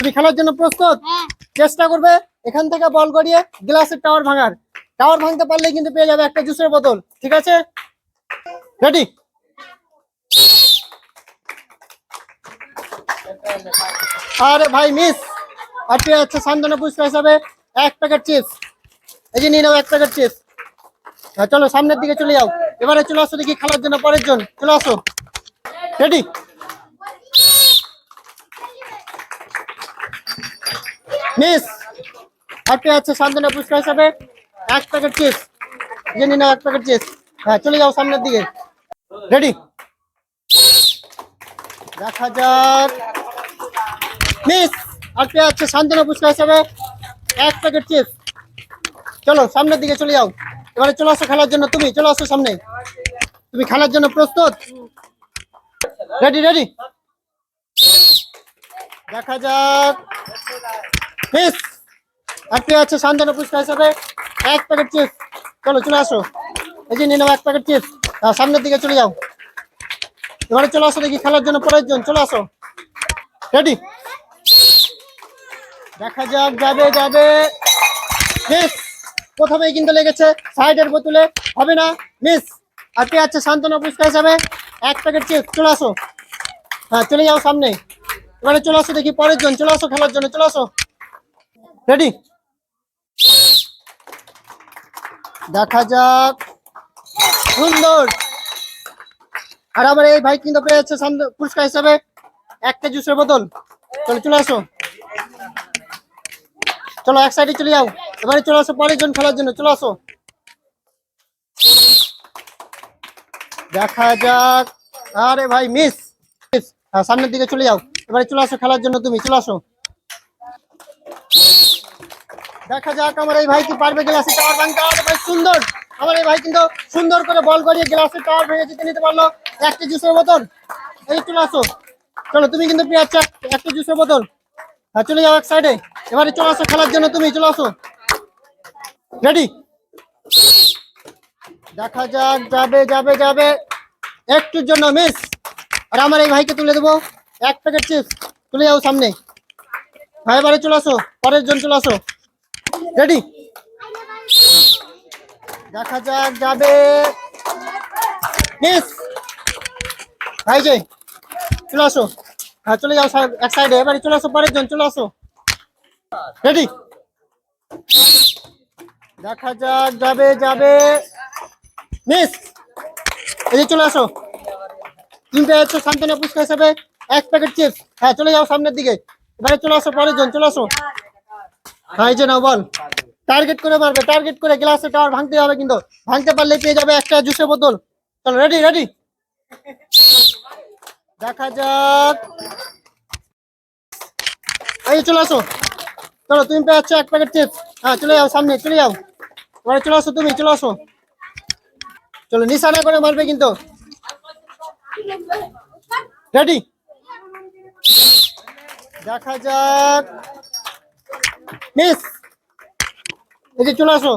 তুমি খেলার জন্য প্রস্তুত? হ্যাঁ। চেষ্টা করবে এখান থেকে বল গড়িয়ে গ্লাসের টাওয়ার ভাঙার। টাওয়ার ভাঙতে পারলে কিন্তু পেয়ে যাবে একটা জুসের বোতল। ঠিক আছে? রেডি আরে ভাই মিস আর পেয়ে যাচ্ছে সান্ত্বনা পুরস্কার হিসাবে এক প্যাকেট চিপস এই যে নিয়ে নাও এক প্যাকেট চিপস হ্যাঁ চলো সামনের দিকে চলে যাও। এবারে চলে আসো দেখি খেলার জন্য পরের জন। চলে আসো। রেডি মিস হাতে আছে সান্ত্বনা পুরস্কার হিসাবে এক প্যাকেট চিপস জেনে নাও এক প্যাকেট চিপস হ্যাঁ চলে যাও সামনের দিকে। রেডি দেখা যাক। মিস হাতে আছে সান্ত্বনা পুরস্কার হিসাবে এক প্যাকেট চিপস চলো, সামনের দিকে চলে যাও। এবারে চলে আসো খেলার জন্য। তুমি, চলে আসো সামনে। তুমি খেলার জন্য প্রস্তুত? রেডি রেডি দেখা যাক। মিস আপনি আছে সান্ত্বনা পুরস্কার হিসাবে এক প্যাকেট চিপস চলো, চলে আসো। এই যে নিয়ে নাও এক প্যাকেট চিপস সামনের দিকে চলে যাও। এবারে চলে আসো দেখি খেলার জন্য পরের জন। চলে আসো। রেডি দেখা যাক, যাবে যাবে। মিস প্রথমেই কিন্তু লেগেছে সাইডের বোতলে। হবে না? মিস আপনি আছে সান্ত্বনা পুরস্কার হিসাবে এক প্যাকেট চিপস চলে আসো। হ্যাঁ চলে যাও সামনে। এবারে চলে আসো দেখি পরের জন। চলে আসো খেলার জন্য। চলে আসো। রেডি দেখা যাক। সুন্দর। আর আমার এই ভাই কিন্তু পেয়েছে পুরস্কার হিসাবে একটা জুসের বোতল। চলো চলে আসো। চলো এক সাইডে চলে যাও। এবারে চলে আসো পরের জন খেলার জন্য। চলে আসো। দেখা যাক। আরে ভাই মিস হ্যাঁ সামনের দিকে চলে যাও। এবারে চলে আসো খেলার জন্য তুমি। চলে আসো। দেখা যাক আমার এই ভাই কি পারবে গ্লাসের টাওয়ার ভাঙতে। আরে ভাই সুন্দর। আমার এই ভাই কিন্তু সুন্দর করে বল করিয়ে গ্লাসের টাওয়ার ভেঙে জিতে নিতে পারল। একটা জুসের বোতল। এই চলে আসো চলো, তুমি কিন্তু পেয়ে একটা জুসের বোতল। হ্যাঁ চলে যাও এক সাইডে এবারে চলে আসো খেলার জন্য তুমি, চলে আসো। রেডি দেখা যাক, যাবে যাবে যাবে। একটুর জন্য মিস আর আমার এই ভাইকে তুলে দেবো। এক প্যাকেট চিপস তুলে যাও সামনে। ভাই এবারে চলে আসো। পরের জন চলে আসো। রেডি দেখা যাক, যাবে। মিস ভাই যে চলে আসো। হ্যাঁ চলে যাও এক সাইডে এবারে চলে আসো, পরের জন, চলে আসো। রেডি দেখা যাক, যাবে যাবে। মিস এই চলে আসো। তুমি পেয়ে যাচ্ছ সান্ত্বনা পুরস্কার হিসাবে এক প্যাকেট চিপস হ্যাঁ চলে যাও সামনের দিকে। এবারে চলে আসো, পরের জন, চলে আসো। টার্গেট করে মারবে টার্গেট করে গ্লাসে টাওয়ার ভাঙতে হবে কিন্তু। ভাঙতে পারলে পেয়ে যাবে একটা জুসের বোতল চলো রেডি রেডি দেখা যাক। চলে আসো। চলো, তুমি পেয়ে এক প্যাকেট চিপস হ্যাঁ চলে যাও সামনে, চলে যাও। এবারে চলে আসো তুমি, চলে আসো। চলো, নিশানা করে মারবে কিন্তু। রেডি দেখা যাক। মিস এই যে চলে আসো।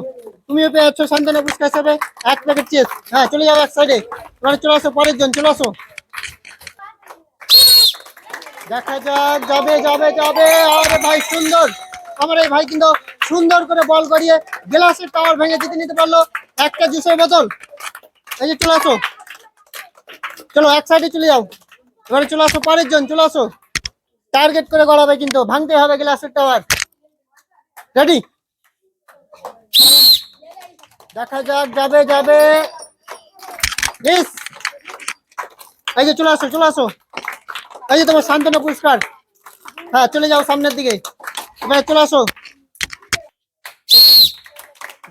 তুমিও পেয়ে যাচ্ছ সান্তানা পুরস্কার হিসাবে এক প্যাকেট চিপস হ্যাঁ চলে যাও এক সাইডে এবারে চলে আসো, পরের জন, চলে আসো। দেখা যাক, যাবে যাবে যাবে। আরে ভাই, সুন্দর। আমার এই ভাই কিন্তু সুন্দর করে বল করিয়ে গ্লাসের টাওয়ার ভেঙে জিতে নিতে পারল। একটা জুসের বোতল এই যে চলে আসো। চলো, এক সাইডে চলে যাও। এবারে চলে আসো, পরের জন, চলে আসো। টার্গেট করে গড়াবে কিন্তু, ভাঙতে হবে গ্লাসের টাওয়ার রেডি দেখা যাক, যাবে যাবে। এই যে চলে আসো চলে আসো। এই যে তোমার সান্ত্বনা পুরস্কার। হ্যাঁ চলে যাও সামনের দিকে। এবারে চলে আসো।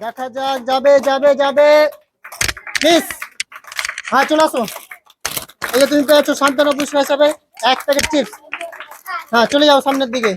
দেখা যাক, যাবে যাবে যাবে। মিস হ্যাঁ চলে আসো। এই যে তুমি পেয়েছ সান্ত্বনা পুরস্কার হিসাবে এক প্যাকেট চিপস হ্যাঁ চলে যাও সামনের দিকে।